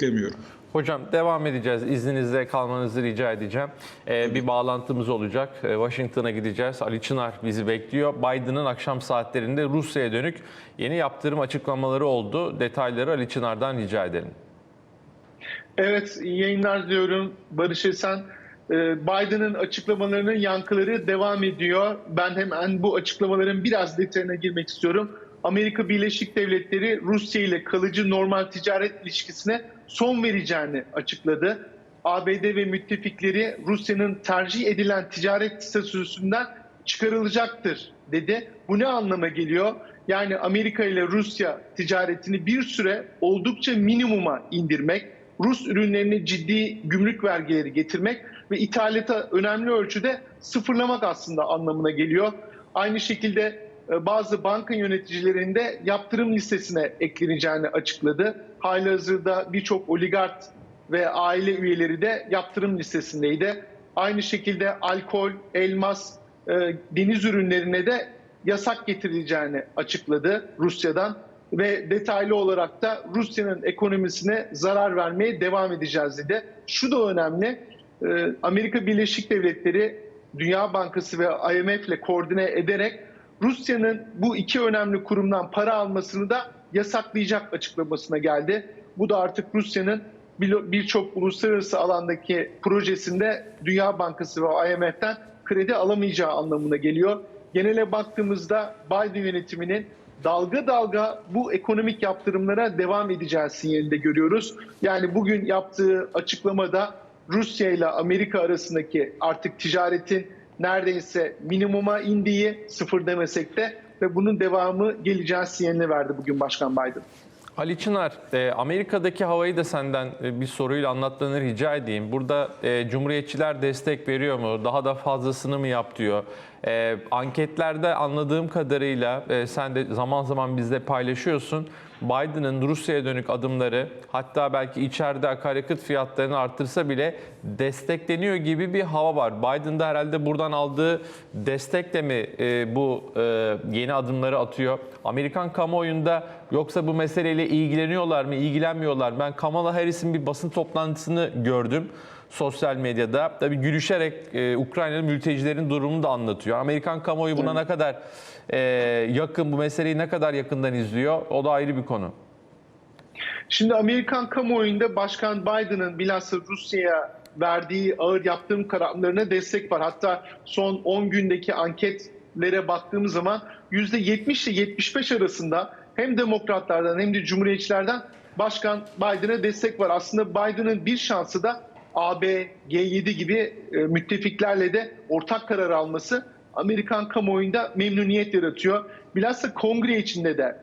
demiyorum. Hocam devam edeceğiz. İzninizle kalmanızı rica edeceğim. Ee, bir bağlantımız olacak. Ee, Washington'a gideceğiz. Ali Çınar bizi bekliyor. Biden'ın akşam saatlerinde Rusya'ya dönük yeni yaptırım açıklamaları oldu. Detayları Ali Çınar'dan rica edelim. Evet, iyi yayınlar diyorum Barış Esen. Ee, Biden'ın açıklamalarının yankıları devam ediyor. Ben hemen bu açıklamaların biraz detayına girmek istiyorum. Amerika Birleşik Devletleri Rusya ile kalıcı normal ticaret ilişkisine son vereceğini açıkladı. ABD ve müttefikleri Rusya'nın tercih edilen ticaret statüsünden çıkarılacaktır dedi. Bu ne anlama geliyor? Yani Amerika ile Rusya ticaretini bir süre oldukça minimuma indirmek, Rus ürünlerine ciddi gümrük vergileri getirmek ve ithalata önemli ölçüde sıfırlamak aslında anlamına geliyor. Aynı şekilde bazı banka yöneticilerinin de yaptırım listesine ekleneceğini açıkladı. Halihazırda birçok oligark ve aile üyeleri de yaptırım listesindeydi. Aynı şekilde alkol, elmas, e, deniz ürünlerine de yasak getirileceğini açıkladı Rusya'dan ve detaylı olarak da Rusya'nın ekonomisine zarar vermeye devam edeceğiz dedi. Şu da önemli. e, Amerika Birleşik Devletleri Dünya Bankası ve IMF ile koordine ederek Rusya'nın bu iki önemli kurumdan para almasını da yasaklayacak açıklamasına geldi. Bu da artık Rusya'nın bir- birçok uluslararası alandaki projesinde Dünya Bankası ve IMF'den kredi alamayacağı anlamına geliyor. Genele baktığımızda Biden yönetiminin dalga dalga bu ekonomik yaptırımlara devam edeceği sinyalini de görüyoruz. Yani bugün yaptığı açıklamada Rusya ile Amerika arasındaki artık ticaretin neredeyse minimuma indiği sıfır demesek de ve bunun devamı geleceği sinyalini verdi bugün Başkan Biden. Ali Çınar, e, Amerika'daki havayı da senden e, bir soruyla anlatmanı rica edeyim. Burada e, Cumhuriyetçiler destek veriyor mu? Daha da fazlasını mı yap diyor? Anketlerde anladığım kadarıyla sen de zaman zaman bizde paylaşıyorsun. Biden'ın Rusya'ya dönük adımları hatta belki içeride akaryakıt fiyatlarını artırsa bile destekleniyor gibi bir hava var. Biden da herhalde buradan aldığı destekle mi e, bu e, yeni adımları atıyor? Amerikan kamuoyunda yoksa bu meseleyle ilgileniyorlar mı, ilgilenmiyorlar mı? Ben Kamala Harris'in bir basın toplantısını gördüm sosyal medyada. Tabii gülüşerek e, Ukraynalı mültecilerin durumunu da anlatıyor. Amerikan kamuoyu buna ne kadar e, yakın, bu meseleyi ne kadar yakından izliyor o da ayrı bir konu. Şimdi Amerikan kamuoyunda Başkan Biden'ın bilhassa Rusya'ya verdiği ağır yaptırım kararlarına destek var. Hatta son 10 gündeki anketlere baktığımız zaman %70 ile 75 arasında hem demokratlardan hem de cumhuriyetçilerden Başkan Biden'a destek var. Aslında Biden'ın bir şansı da AB, G7 gibi e, müttefiklerle de ortak karar alması Amerikan kamuoyunda memnuniyet yaratıyor. Bilhassa kongre içinde de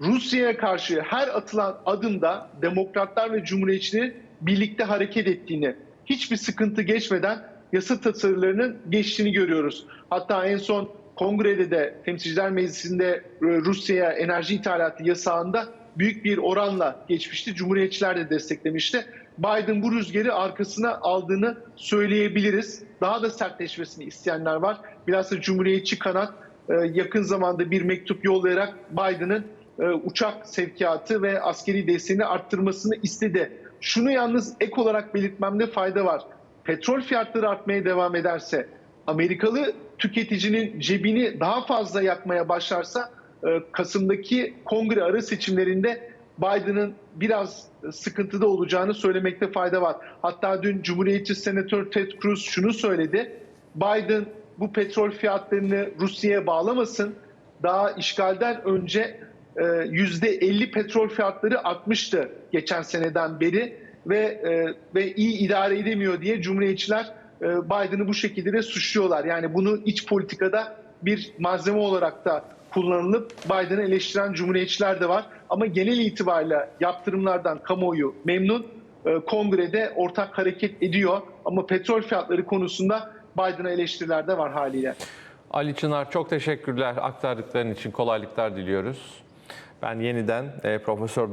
Rusya'ya karşı her atılan adımda demokratlar ve cumhuriyetçilerin birlikte hareket ettiğini, hiçbir sıkıntı geçmeden yasa tasarılarının geçtiğini görüyoruz. Hatta en son kongrede de Temsilciler Meclisi'nde e, Rusya'ya enerji ithalatı yasağında büyük bir oranla geçmişti. Cumhuriyetçiler de desteklemişti. Biden bu rüzgarı arkasına aldığını söyleyebiliriz. Daha da sertleşmesini isteyenler var. Bilhassa Cumhuriyetçi kanat e, yakın zamanda bir mektup yollayarak Biden'ın e, uçak sevkiyatı ve askeri desteğini arttırmasını istedi. Şunu yalnız ek olarak belirtmemde fayda var. Petrol fiyatları artmaya devam ederse, Amerikalı tüketicinin cebini daha fazla yakmaya başlarsa e, Kasım'daki kongre ara seçimlerinde Biden'ın biraz sıkıntıda olacağını söylemekte fayda var. Hatta dün Cumhuriyetçi Senatör Ted Cruz şunu söyledi. Biden bu petrol fiyatlarını Rusya'ya bağlamasın. Daha işgalden önce e, %50 petrol fiyatları artmıştı geçen seneden beri ve e, ve iyi idare edemiyor diye Cumhuriyetçiler e, Biden'ı bu şekilde de suçluyorlar. Yani bunu iç politikada bir malzeme olarak da kullanılıp Biden'ı eleştiren Cumhuriyetçiler de var. Ama genel itibariyle yaptırımlardan kamuoyu memnun. E, Kongrede ortak hareket ediyor ama petrol fiyatları konusunda Biden'a eleştiriler de var haliyle. Ali Çınar çok teşekkürler aktardıkların için kolaylıklar diliyoruz. Ben yeniden e, Profesör